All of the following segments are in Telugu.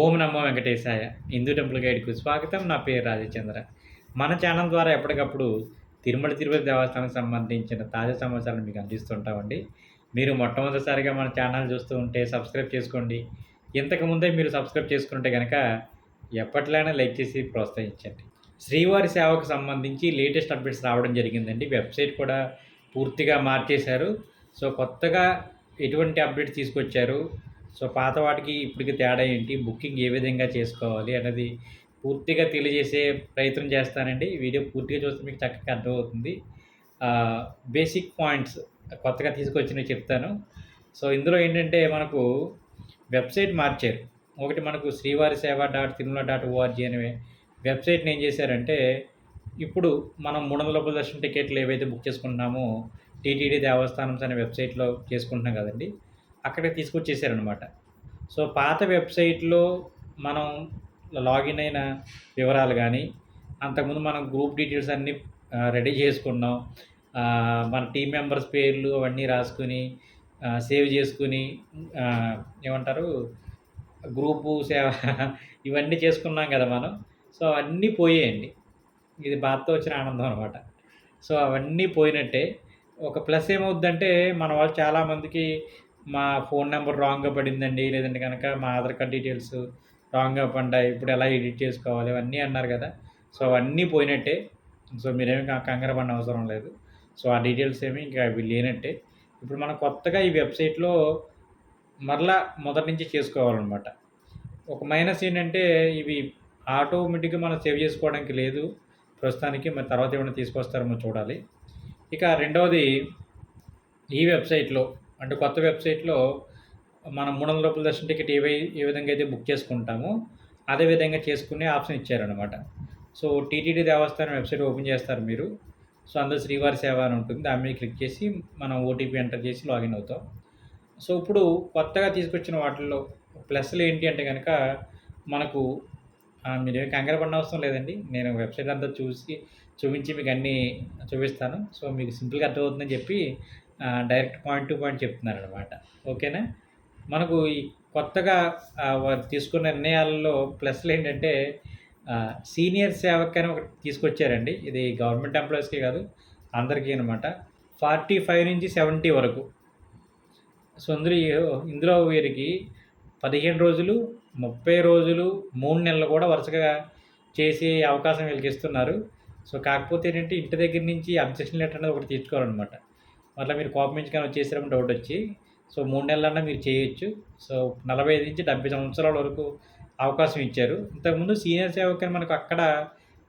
ఓం నమో వెంకటేశాయ హిందూ టెంపుల్ గైడ్కు స్వాగతం. నా పేరు రాజచంద్ర. మన ఛానల్ ద్వారా ఎప్పటికప్పుడు తిరుమల తిరుపతి దేవస్థానానికి సంబంధించిన తాజా సమాచారాలు మీకు అందిస్తుంటామండి. మీరు మొట్టమొదటిసారిగా మన ఛానల్ చూస్తూ ఉంటే సబ్స్క్రైబ్ చేసుకోండి. ఇంతకు ముందే మీరు సబ్స్క్రైబ్ చేసుకుంటే కనుక ఎప్పట్లైనా లైక్ చేసి ప్రోత్సహించండి. శ్రీవారి సేవకు సంబంధించి లేటెస్ట్ అప్డేట్స్ రావడం జరిగిందండి. వెబ్సైట్ కూడా పూర్తిగా మార్చేశారు. సో కొత్తగా ఎటువంటి అప్డేట్స్ తీసుకొచ్చారు? సో పాత వాటికి ఇప్పటికి తేడా ఏంటి? బుకింగ్ ఏ విధంగా చేసుకోవాలి అనేది పూర్తిగా తెలియజేసే ప్రయత్నం చేస్తానండి. వీడియో పూర్తిగా చూస్తే మీకు చక్కగా అర్థమవుతుంది. బేసిక్ పాయింట్స్ కొత్తగా తీసుకొచ్చినవి చెప్తాను. సో ఇందులో ఏంటంటే మనకు వెబ్సైట్ మార్చారు. ఒకటి మనకు శ్రీవారి సేవ డాట్ తిరుమల డాట్ ఓఆర్జీ అనే వెబ్సైట్ని ఏం చేశారంటే ఇప్పుడు మనం మూడు వందల రూపాయల దర్శనం టికెట్లు ఏవైతే బుక్ చేసుకుంటున్నామో టీటీడీ దేవస్థానం అనే వెబ్సైట్లో చేసుకుంటున్నాం కదండి. అక్కడికి తీసుకొచ్చేసారనమాట సో పాత వెబ్సైట్లో మనం లాగిన్ అయిన వివరాలు కానీ అంతకుముందు మనం గ్రూప్ డీటెయిల్స్ అన్నీ రెడీ చేసుకున్నాం. మన టీం మెంబర్స్ పేర్లు అవన్నీ రాసుకుని సేవ్ చేసుకుని ఏమంటారు? గ్రూపు సేవ ఇవన్నీ చేసుకున్నాం కదా మనం. సో అన్నీ పోయేయండి. ఇది బాధతో వచ్చిన ఆనందం అనమాట సో అవన్నీ పోయినట్టే. ఒక ప్లస్ ఏమవుద్దంటే మన వాళ్ళు చాలామందికి మా ఫోన్ నెంబర్ రాంగ్గా పడిందండి. లేదంటే కనుక మా ఆధార్ కార్డ్ డీటెయిల్స్ రాంగ్గా పడ్డాయి ఇప్పుడు ఎలా ఎడిట్ చేసుకోవాలి అవన్నీ అన్నారు కదా. సో అవన్నీ పోయినట్టే. సో మీరేమి కంగారు పడిన అవసరం లేదు. సో ఆ డీటెయిల్స్ ఏమి ఇంకా అవి లేనట్టే. ఇప్పుడు మనం కొత్తగా ఈ వెబ్సైట్లో మరలా మొదటి నుంచి చేసుకోవాలన్నమాట. ఒక మైనస్ ఏంటంటే ఇవి ఆటోమేటిక్గా మనం సేవ్ చేసుకోవడానికి లేదు. ప్రస్తుతానికి మరి తర్వాత ఏమైనా తీసుకొస్తారేమో చూడాలి. ఇక రెండవది ఈ వెబ్సైట్లో అంటే కొత్త వెబ్సైట్లో మనం మూడు వందల రూపాయల దర్శన టికెట్ ఏవై ఏ విధంగా అయితే బుక్ చేసుకుంటామో అదే విధంగా చేసుకునే ఆప్షన్ ఇచ్చారనమాట సో టీటీడీ దేవస్థానం వెబ్సైట్ ఓపెన్ చేస్తారు మీరు. సో అందులో శ్రీవారి సేవ అని ఉంటుంది. దాని మీద క్లిక్ చేసి మనం ఓటీపీ ఎంటర్ చేసి లాగిన్ అవుతాం. సో ఇప్పుడు కొత్తగా తీసుకొచ్చిన వాటిల్లో ప్లస్లు ఏంటి అంటే కనుక మనకు మీరు మీరేం కంగారు పడిన అవసరం లేదండి. నేను వెబ్సైట్ అంతా చూసి చూపించి మీకు అన్నీ చూపిస్తాను. సో మీకు సింపుల్గా అర్థమవుతుందని చెప్పి డైరెక్ట్ పాయింట్ టు పాయింట్ చెప్తున్నారు అనమాట ఓకేనా? మనకు ఈ కొత్తగా వారు తీసుకున్న నిర్ణయాలలో ప్లస్లు ఏంటంటే సీనియర్ సేవక్ అని ఒకటి తీసుకొచ్చారండి. ఇది గవర్నమెంట్ ఎంప్లాయీస్కి కాదు అందరికీ అనమాట ఫార్టీ ఫైవ్ నుంచి సెవెంటీ వరకు. సో అందులో ఇందులో వీరికి పదిహేను రోజులు ముప్పై రోజులు మూడు నెలలు కూడా వరుసగా చేసే అవకాశం వీళ్ళకి ఇస్తున్నారు. సో కాకపోతే ఏంటంటే ఇంటి దగ్గర నుంచి అబ్జెక్షన్ లెటర్ అనేది ఒకటి తీసుకోవాలన్నమాట. మళ్ళీ మీరు కోపం నుంచి కానీ వచ్చేసారని డౌట్ వచ్చి. సో మూడు నెలలన్నా మీరు చేయొచ్చు. సో నలభై ఐదు నుంచి డెబ్బై సంవత్సరాల వరకు అవకాశం ఇచ్చారు. ఇంతకుముందు సీనియర్ సేవకుని మనకు అక్కడ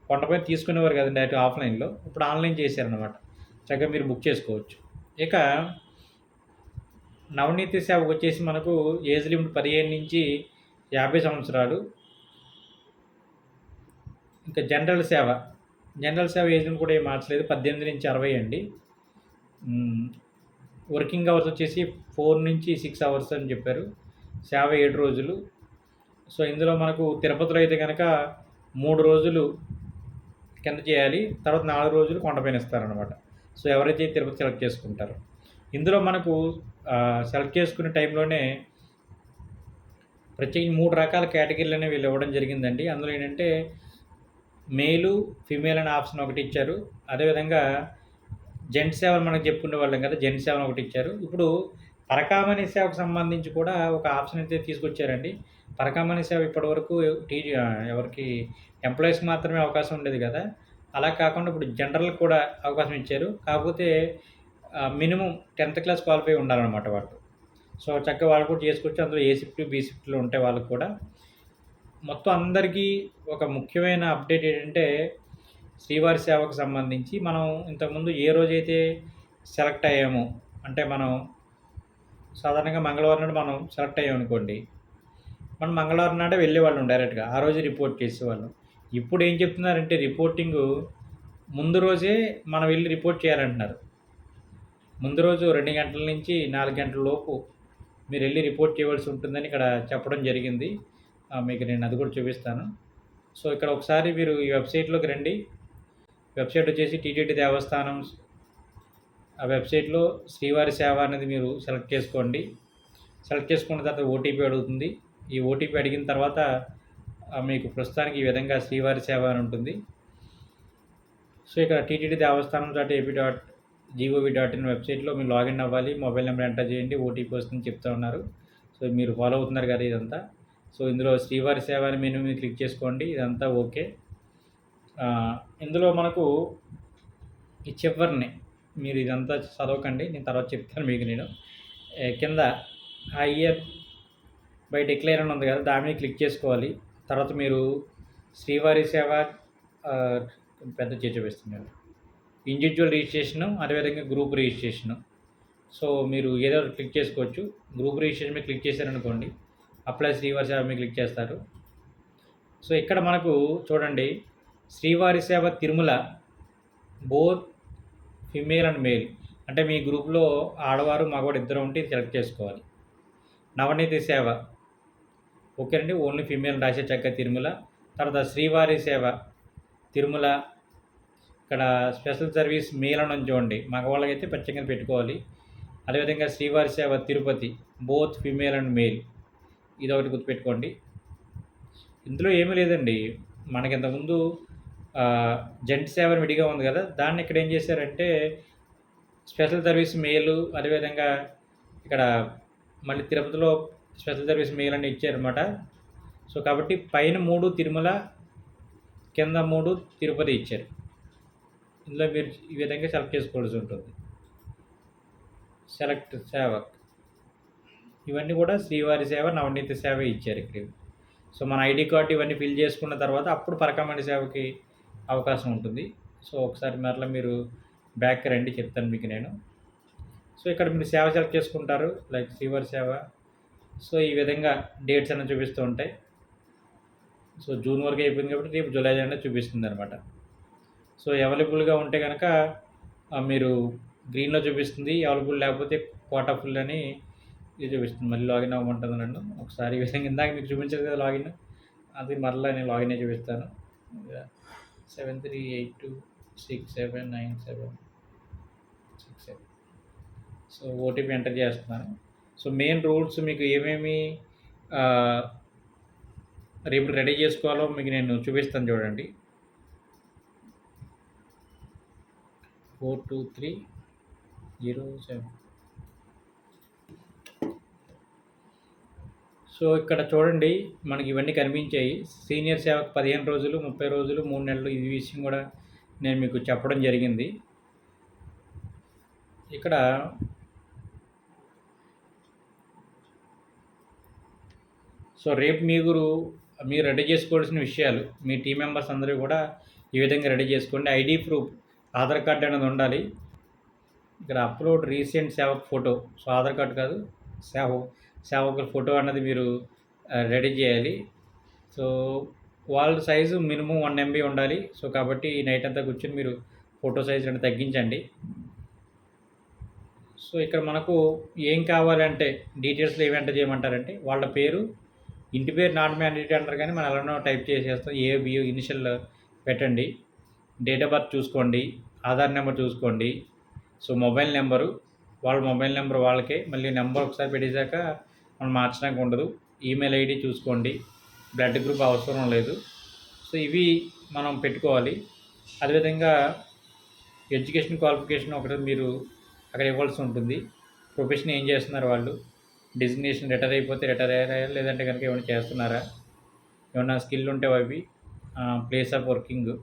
కొండపై తీసుకునేవారు కదండి అటు ఆఫ్లైన్లో. ఇప్పుడు ఆన్లైన్ చేశారనమాట చక్కగా మీరు బుక్ చేసుకోవచ్చు. ఇక నవనీతి సేవకు వచ్చేసి మనకు ఏజ్ లిమిట్ పదిహేను నుంచి యాభై సంవత్సరాలు. ఇంకా జనరల్ సేవ. జనరల్ సేవ ఏజ్ లిమిట్ కూడా ఏం మార్చలేదు. పద్దెనిమిది నుంచి అరవై అండి. వర్కింగ్ అవర్స్ వచ్చేసి ఫోర్ నుంచి సిక్స్ అవర్స్ అని చెప్పారు. సేవ ఏడు రోజులు. సో ఇందులో మనకు తిరుపతిలో అయితే కనుక మూడు రోజులు కింద చేయాలి. తర్వాత నాలుగు రోజులు కొండపైన ఇస్తారనమాట సో ఎవరైతే తిరుపతి సెలెక్ట్ చేసుకుంటారో. ఇందులో మనకు సెలెక్ట్ చేసుకునే టైంలోనే ప్రత్యేక మూడు రకాల కేటగిరీలు అనేవి వీళ్ళు ఇవ్వడం జరిగిందండి. అందులో ఏంటంటే మేలు ఫిమేల్ అనే ఆప్షన్ ఒకటి ఇచ్చారు. అదేవిధంగా జెంట్ సేవలు మనకు చెప్పుకునే వాళ్ళం కదా జెంట్ సేవలు ఒకటి ఇచ్చారు. ఇప్పుడు పరకామణి సేవకు సంబంధించి కూడా ఒక ఆప్షన్ అయితే తీసుకొచ్చారండి. పరకామణి సేవ ఇప్పటివరకు టీ ఎవరికి ఎంప్లాయీస్ మాత్రమే అవకాశం ఉండేది కదా. అలా కాకుండా ఇప్పుడు జనరల్ కూడా అవకాశం ఇచ్చారు. కాకపోతే మినిమం టెన్త్ క్లాస్ క్వాలిఫై ఉండాలన్నమాట వాళ్ళు. సో చక్కగా వాళ్ళు కూడా చేసుకోవచ్చు. అందులో ఏ షిఫ్ట్ బి షిఫ్ట్లు ఉంటాయి వాళ్ళకు కూడా. మొత్తం అందరికీ ఒక ముఖ్యమైన అప్డేట్ ఏంటంటే శ్రీవారి సేవకు సంబంధించి మనం ఇంతకుముందు ఏ రోజైతే సెలెక్ట్ అయ్యామో అంటే మనం సాధారణంగా మంగళవారం నాడు మనం సెలెక్ట్ అయ్యాం అనుకోండి మనం మంగళవారం నాడే వెళ్ళేవాళ్ళం డైరెక్ట్గా ఆ రోజు రిపోర్ట్ చేసేవాళ్ళం. ఇప్పుడు ఏం చెప్తున్నారంటే రిపోర్టింగ్ ముందు రోజే మనం వెళ్ళి రిపోర్ట్ చేయాలంటున్నారు. ముందు రోజు రెండు గంటల నుంచి నాలుగు గంటల లోపు మీరు వెళ్ళి రిపోర్ట్ చేయవలసి ఉంటుందని ఇక్కడ చెప్పడం జరిగింది. మీకు నేను అది కూడా చూపిస్తాను. సో ఇక్కడ ఒకసారి మీరు ఈ వెబ్సైట్లోకి రండి. వెబ్సైట్ వచ్చేసి టీటీడీ దేవస్థానం. ఆ వెబ్సైట్లో శ్రీవారి సేవ అనేది మీరు సెలెక్ట్ చేసుకోండి. సెలెక్ట్ చేసుకున్న తర్వాత ఓటీపీ అడుగుతుంది. ఈ ఓటీపీ అడిగిన తర్వాత మీకు ప్రస్తుతానికి ఈ విధంగా శ్రీవారి సేవ అని ఉంటుంది. సో ఇక్కడ TTD Devasthanam dot AP dot GOV dot in వెబ్సైట్లో మీరు లాగిన్ అవ్వాలి. మొబైల్ నెంబర్ ఎంటర్ చేయండి. ఓటీపీ వస్తుందని చెప్తా ఉన్నారు. సో మీరు ఫాలో అవుతున్నారు కదా ఇదంతా. సో ఇందులో శ్రీవారి సేవ అని మెనూ మీరు క్లిక్ చేసుకోండి. ఇదంతా ఓకే. ఇందులో మనకు ఈ చివరిని మీరు ఇదంతా చదవకండి నేను తర్వాత చెప్తాను మీకు నేను. కింద ఆ ఇయర్ బై డిక్లేర్ అని ఉంది కదా దాని మీద క్లిక్ చేసుకోవాలి. తర్వాత మీరు శ్రీవారి సేవ పెద్ద చేసి ఇండివిజువల్ రిజిస్ట్రేషను అదేవిధంగా గ్రూప్ రిజిస్ట్రేషను సో మీరు ఏదో క్లిక్ చేసుకోవచ్చు. గ్రూప్ రిజిస్ట్రేషన్ మీద క్లిక్ చేశారనుకోండి అప్లై శ్రీవారి సేవ మీద క్లిక్ చేస్తారు. సో ఇక్కడ మనకు చూడండి శ్రీవారి సేవ Tirumala both female and male అంటే మీ గ్రూప్లో ఆడవారు మగవాడు ఇద్దరు ఉంటే సెలెక్ట్ చేసుకోవాలి. నవనీతి సేవ. ఓకేనండి ఓన్లీ ఫిమేల్ రాసే చక్క తిరుమల. తర్వాత శ్రీవారి సేవ. తిరుమల ఇక్కడ స్పెషల్ సర్వీస్ మేల్ అని చూడండి. మగవాళ్ళకైతే ప్రత్యేకంగా పెట్టుకోవాలి. అదేవిధంగా శ్రీవారి సేవ Tirupati both female and male ఇది ఒకటి గుర్తుపెట్టుకోండి. ఇందులో ఏమీ లేదండి. మనకి ఇంతకుముందు జంట సేవ అని విడిగా ఉంది కదా దాన్ని ఇక్కడ ఏం చేశారంటే స్పెషల్ సర్వీస్ మేలు అదేవిధంగా ఇక్కడ మళ్ళీ తిరుపతిలో స్పెషల్ సర్వీస్ మెయిల్ అని ఇచ్చారనమాట సో కాబట్టి పైన మూడు తిరుమల కింద మూడు తిరుపతి ఇచ్చారు. ఇందులో మీరు ఈ విధంగా సెలెక్ట్ చేసుకోవాల్సి ఉంటుంది. సెలెక్ట్ సేవ. ఇవన్నీ కూడా శ్రీవారి సేవ నవనీతి సేవ ఇచ్చారు ఇక్కడ. సో మన ఐడి కార్డు ఇవన్నీ ఫిల్ చేసుకున్న తర్వాత అప్పుడు పరకమణి సేవకి అవకాశం ఉంటుంది. సో ఒకసారి మరలా మీరు బ్యాక్ రండి చెప్తాను మీకు నేను. సో ఇక్కడ మీరు సేవ సెలెక్ట్ చేసుకుంటారు లైక్ శ్రీవారి సేవ. సో ఈ విధంగా డేట్స్ అన్నీ చూపిస్తూ ఉంటాయి. సో జూన్ వరకు అయిపోయింది కాబట్టి రేపు జూలై అనేది చూపిస్తుంది అనమాట సో అవైలబుల్గా ఉంటే కనుక మీరు గ్రీన్లో చూపిస్తుంది అవైలబుల్ లేకపోతే కోటా ఫుల్ అని ఇది చూపిస్తుంది. మళ్ళీ లాగిన్ అవ్వమంటుంది నన్ను. ఒకసారి ఈ విధంగా ఇందాక మీకు చూపించలేదు కదా లాగిన్. అది మరలా నేను లాగిన్ అయ్యి చూపిస్తాను seven three eight two six seven nine seven six seven. So OTP enter చేస్తున్నాను. సో మెయిన్ రూల్స్ మీకు ఏమేమి రేపు రెడీ చేసుకోవాలో మీకు నేను చూపిస్తాను చూడండి. Four two three zero seven. So ఇక్కడ చూడండి మనకి ఇవన్నీ కనిపించాయి. సీనియర్ సేవకు పదిహేను రోజులు ముప్పై రోజులు మూడు నెలలు ఈ విషయం కూడా నేను మీకు చెప్పడం జరిగింది. ఇక్కడ సో రేపు మీరు మీరు రెడీ చేసుకోవాల్సిన విషయాలు మీ టీం మెంబర్స్ అందరూ కూడా ఈ విధంగా రెడీ చేసుకోండి. ఐడి ప్రూఫ్ ఆధార్ కార్డు అనేది ఉండాలి. ఇక్కడ అప్లోడ్ రీసెంట్ సేవక్ ఫోటో. సో ఆధార్ కార్డు కాదు సేవ సేవకుల ఫోటో అన్నది మీరు రెడీ చేయాలి. సో వాళ్ళ సైజు మినిమం వన్ ఎంబీ ఉండాలి. సో కాబట్టి ఈ నైట్ అంతా కూర్చొని మీరు ఫోటో సైజ్ అనేది తగ్గించండి. సో ఇక్కడ మనకు ఏం కావాలంటే డీటెయిల్స్లో ఏమి ఎంటర్ చేయమంటారంటే వాళ్ళ పేరు ఇంటి పేరు నాట్ మ్యాండేటరీ అంటారు కానీ మనం ఎలానో టైప్ చేసేస్తాం. ఏ బియో ఇనిషియల్ పెట్టండి. డేట్ ఆఫ్ బర్త్ చూసుకోండి. ఆధార్ నెంబర్ చూసుకోండి. సో మొబైల్ నెంబరు వాళ్ళ మొబైల్ నెంబర్ వాళ్ళకే. మళ్ళీ నెంబర్ ఒకసారి పెట్టేశాక మనం మార్చడానికి ఉండదు. ఈమెయిల్ ఐడి చూసుకోండి. బ్లడ్ గ్రూప్ అవసరం లేదు. సో ఇవి మనం పెట్టుకోవాలి. అదేవిధంగా ఎడ్యుకేషన్ క్వాలిఫికేషన్ ఒకటి మీరు అక్కడ ఇవ్వాల్సి ఉంటుంది. ప్రొఫెషన్ ఏం చేస్తున్నారు వాళ్ళు? డిజిగ్నేషన్ రిటైర్ అయిపోతే రిటైర్ అయ్యారా? లేదంటే కనుక ఏమైనా చేస్తున్నారా? ఏమైనా స్కిల్ ఉంటే అవి ప్లేస్ ఆఫ్ వర్కింగ్.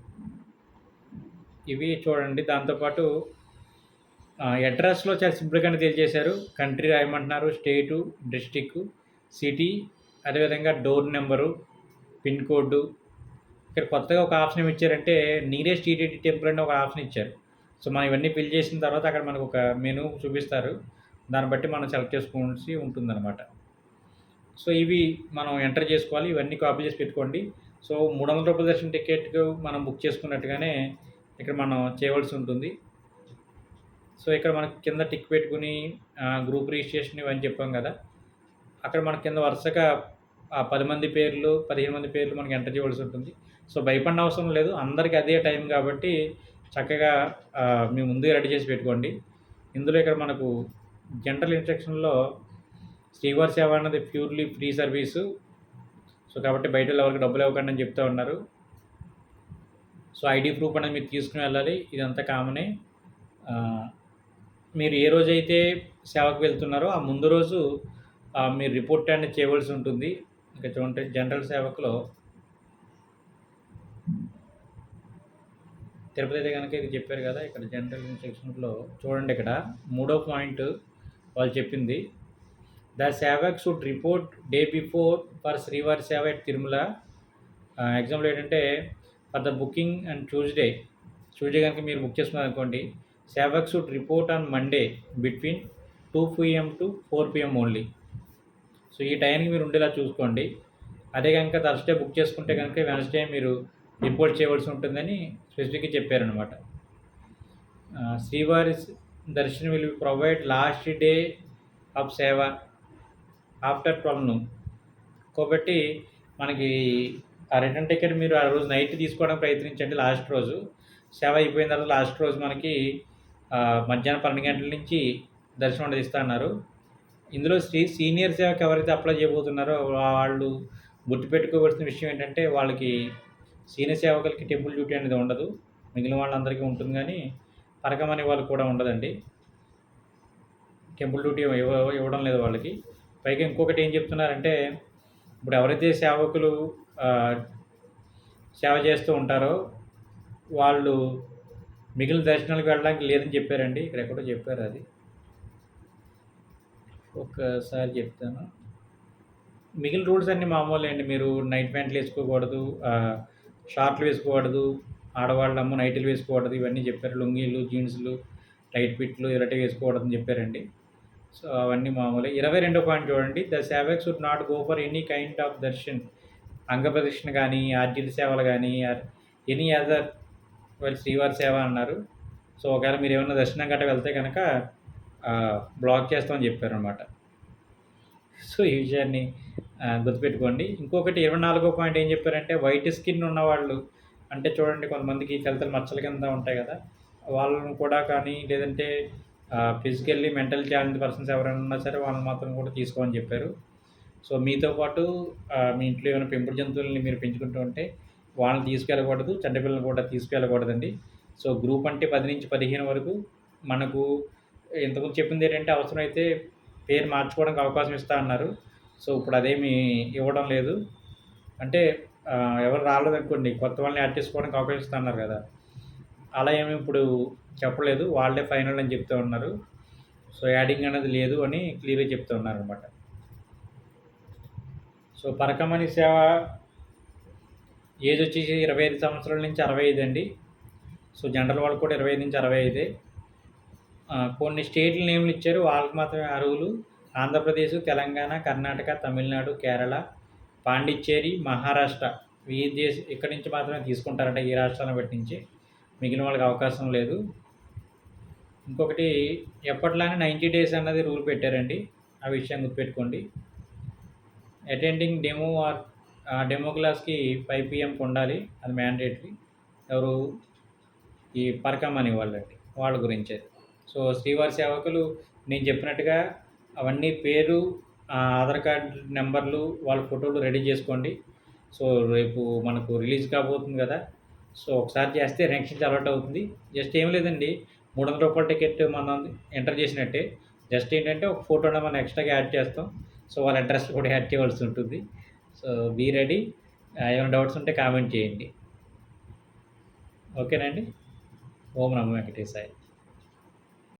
ఇవి చూడండి. దాంతోపాటు అడ్రస్లో చాలా సింపుల్గానే తెలియజేశారు. కంట్రీ రాయమంటున్నారు స్టేటు డిస్టిక్ సిటీ అదేవిధంగా డోర్ నెంబరు పిన్ కోడ్ ఇక్కడ కొత్తగా ఒక ఆప్షన్ ఇచ్చారంటే నీరెస్ట్ టీటీడీ టెంపుల్ అని ఒక ఆప్షన్ ఇచ్చారు. సో మనం ఇవన్నీ ఫిల్ చేసిన తర్వాత అక్కడ మనకు ఒక మెనూ చూపిస్తారు. దాన్ని బట్టి మనం సెలెక్ట్ చేసుకోవాల్సి ఉంటుందన్నమాట. సో ఇవి మనం ఎంటర్ చేసుకోవాలి. ఇవన్నీ కాపీ చేసి పెట్టుకోండి. సో మూడు వందల రూపాయల దర్శనం టికెట్ మనం బుక్ చేసుకున్నట్టుగానే ఇక్కడ మనం చేయవలసి ఉంటుంది. సో ఇక్కడ మనకి కింద టిక్ పెట్టుకుని గ్రూప్ రిజిస్ట్రేషన్ ఇవన్నీ చెప్పాం కదా. అక్కడ మన కింద వరుసగా ఆ పది మంది పేర్లు పదిహేను మంది పేర్లు మనకి ఎంటర్ చేయవలసి ఉంటుంది. సో భయపడిన అవసరం లేదు. అందరికీ అదే టైం కాబట్టి చక్కగా మీ ముందుగా రెడీ చేసి పెట్టుకోండి. ఇందులో ఇక్కడ మనకు జనరల్ ఇన్స్ట్రక్షన్లో శ్రీవారి సేవ అన్నది ప్యూర్లీ ఫ్రీ సర్వీసు సో కాబట్టి బయట ఎవరికి డబ్బులు ఇవ్వకండి అని చెప్తూ ఉన్నారు. సో ఐడి ప్రూఫ్ అనేది మీరు తీసుకుని వెళ్ళాలి. ఇదంతా కామనే మీరు ఏ రోజైతే సేవకు వెళ్తున్నారో ఆ ముందు రోజు మీరు రిపోర్ట్ అనేది చేయవలసి ఉంటుంది. ఇంకా చూడండి జనరల్ సేవకులో. తిరుపతి అయితే కనుక ఇది చెప్పారు కదా ఇక్కడ జనరల్ సెక్షన్లో చూడండి ఇక్కడ. మూడో పాయింట్ వాళ్ళు చెప్పింది. The sevak should report day before for Srivari seva at Tirumala. Example ఏంటంటే for the booking and Tuesday. Tuesday కనుక మీరు బుక్ చేసుకున్నారు అనుకోండి sevak should report on Monday between two PM to four PM only so ఈ టైంకి మీరు ఉండేలా చూసుకోండి. అదే కనుక థర్స్డే బుక్ చేసుకుంటే కనుక వెనస్డే మీరు రిపోర్ట్ చేయవలసి ఉంటుందని స్పెసిఫిక్గా చెప్పారనమాట Srivari darshanam will provide last day of seva after twelve noon కాబట్టి మనకి ఆ రిటర్న్ టికెట్ మీరు ఆ రోజు నైట్ తీసుకోవడానికి ప్రయత్నించండి లాస్ట్ రోజు. సేవ అయిపోయిన తర్వాత లాస్ట్ రోజు మనకి మధ్యాహ్నం పన్నెండు గంటల నుంచి దర్శనం అనేది ఇస్తా అన్నారు. ఇందులో శ్రీ సీనియర్ సేవకు ఎవరైతే అప్లై చేయబోతున్నారో వాళ్ళు గుర్తుపెట్టుకోవాల్సిన విషయం ఏంటంటే వాళ్ళకి సీనియర్ సేవకులకి టెంపుల్ డ్యూటీ అనేది ఉండదు. మిగిలిన వాళ్ళందరికీ ఉంటుంది కానీ పరకమనే వాళ్ళు కూడా ఉండదండి. టెంపుల్ డ్యూటీ ఇవ్వ ఇవ్వడం లేదు వాళ్ళకి. పైగా ఇంకొకటి ఏం చెప్తున్నారంటే ఇప్పుడు ఎవరైతే సేవకులు సేవ చేస్తూ ఉంటారో వాళ్ళు మిగిలిన దర్శనాలకు వెళ్ళడానికి లేదని చెప్పారండి. ఇక్కడ ఎక్కడో చెప్పారు అది. ఒక్కసారి చెప్తాను. మిగిలిన రూల్స్ అన్నీ మామూలే అండి. మీరు నైట్ ప్యాంట్లు వేసుకోకూడదు షార్ట్లు వేసుకోకూడదు ఆడవాళ్ళము నైట్లు వేసుకోకూడదు ఇవన్నీ చెప్పారు. లుంగీలు జీన్స్లు టైట్ ఫిట్లు ఇలాంటివి వేసుకోకూడదని చెప్పారండి. సో అవన్నీ మామూలే. ఇరవై రెండో పాయింట్ చూడండి. The sevaks would not go for any kind of darshan. అంగప్రదక్షిణ కానీ ఆర్జిత సేవలు కానీ ఎనీ అదర్ వాళ్ళు శ్రీవారి సేవ అన్నారు. సో ఒకవేళ మీరు ఏమైనా దర్శనం గట్రా వెళ్తే కనుక బ్లాక్ చేస్తామని చెప్పారు అనమాట సో ఈ విషయాన్ని గుర్తుపెట్టుకోండి. ఇంకొకటి ఇరవై నాలుగో పాయింట్ ఏం చెప్పారంటే వైట్ స్కిన్ ఉన్నవాళ్ళు అంటే చూడండి కొంతమందికి కలతలు మచ్చల కింద ఉంటాయి కదా వాళ్ళను కూడా కానీ లేదంటే ఫిజికల్లీ మెంటల్ ఛాలెంజ్ పర్సన్స్ ఎవరైనా ఉన్నా సరే వాళ్ళని మాత్రం కూడా తీసుకోమని చెప్పారు. సో మీతో పాటు మీ ఇంట్లో ఏమైనా పెంపుడు జంతువులని మీరు పెంచుకుంటూ ఉంటే వాళ్ళని తీసుకెళ్ళకూడదు చెండపిల్లని కూడా తీసుకెళ్ళకూడదండి. సో గ్రూప్ అంటే పది నుంచి పదిహేను వరకు మనకు ఇంతకుముందు చెప్పింది ఏంటంటే అవసరమైతే పేరు మార్చుకోవడానికి అవకాశం ఇస్తా అన్నారు. సో ఇప్పుడు అదేమి ఇవ్వడం లేదు. అంటే ఎవరు రాలేదనుకోండి కొత్త వాళ్ళని యాడ్ చేసుకోవడానికి అవకాశం ఇస్తా అన్నారు కదా. అలా ఏమి ఇప్పుడు చెప్పలేదు. వాళ్ళే ఫైనల్ అని చెప్తూ ఉన్నారు. సో యాడింగ్ అనేది లేదు అని క్లియర్గా చెప్తూ ఉన్నారు అనమాట సో పరకమణి సేవ ఏజ్ వచ్చేసి ఇరవై ఐదు సంవత్సరాల నుంచి అరవై ఐదు అండి. సో జనరల్ వాళ్ళు కూడా ఇరవై ఐదు నుంచి అరవై ఐదే. కొన్ని స్టేట్ల నేమ్లు ఇచ్చారు. వాళ్ళకి మాత్రమే అర్హులు ఆంధ్రప్రదేశ్ తెలంగాణ కర్ణాటక తమిళనాడు కేరళ పాండిచ్చేరి మహారాష్ట్ర. ఈ దేశ ఇక్కడి నుంచి మాత్రమే తీసుకుంటారట ఈ రాష్ట్రాలను బట్టి నుంచి మిగిలిన వాళ్ళకి అవకాశం లేదు. ఇంకొకటి ఎప్పట్లానే నైంటీ డేస్ అన్నది రూల్ పెట్టారండి. ఆ విషయాన్ని గుర్తుపెట్టుకోండి. అటెండింగ్ డెమో ఆర్ డెమో క్లాస్కి ఫైవ్ పిఎంకి ఉండాలి అది మ్యాండేటరీ ఎవరు ఈ పరకమని వాళ్ళండి. వాళ్ళ గురించే. సో శ్రీవారి సేవకులు నేను చెప్పినట్టుగా అవన్నీ పేరు ఆధార్ కార్డ్ నెంబర్లు వాళ్ళ ఫోటోలు రెడీ చేసుకోండి. సో రేపు మనకు రిలీజ్ కాబోతుంది కదా. సో ఒకసారి చేస్తే నెక్స్ట్ అలర్ట్ అవుతుంది. జస్ట్ ఏం లేదండి. మూడు వందల రూపాయల టికెట్ మనం ఎంటర్ చేసినట్టే. జస్ట్ ఏంటంటే ఒక ఫోటోని మనం ఎక్స్ట్రాగా యాడ్ చేస్తాం. సో వాళ్ళ అడ్రస్ కూడా యాడ్ చేయవలసి ఉంటుంది. సో బీ రెడీ uh, ఏమైనా డౌట్స్ ఉంటే కామెంట్ చేయండి. ఓకేనండి ఓం నమ వెంకటేశాయ.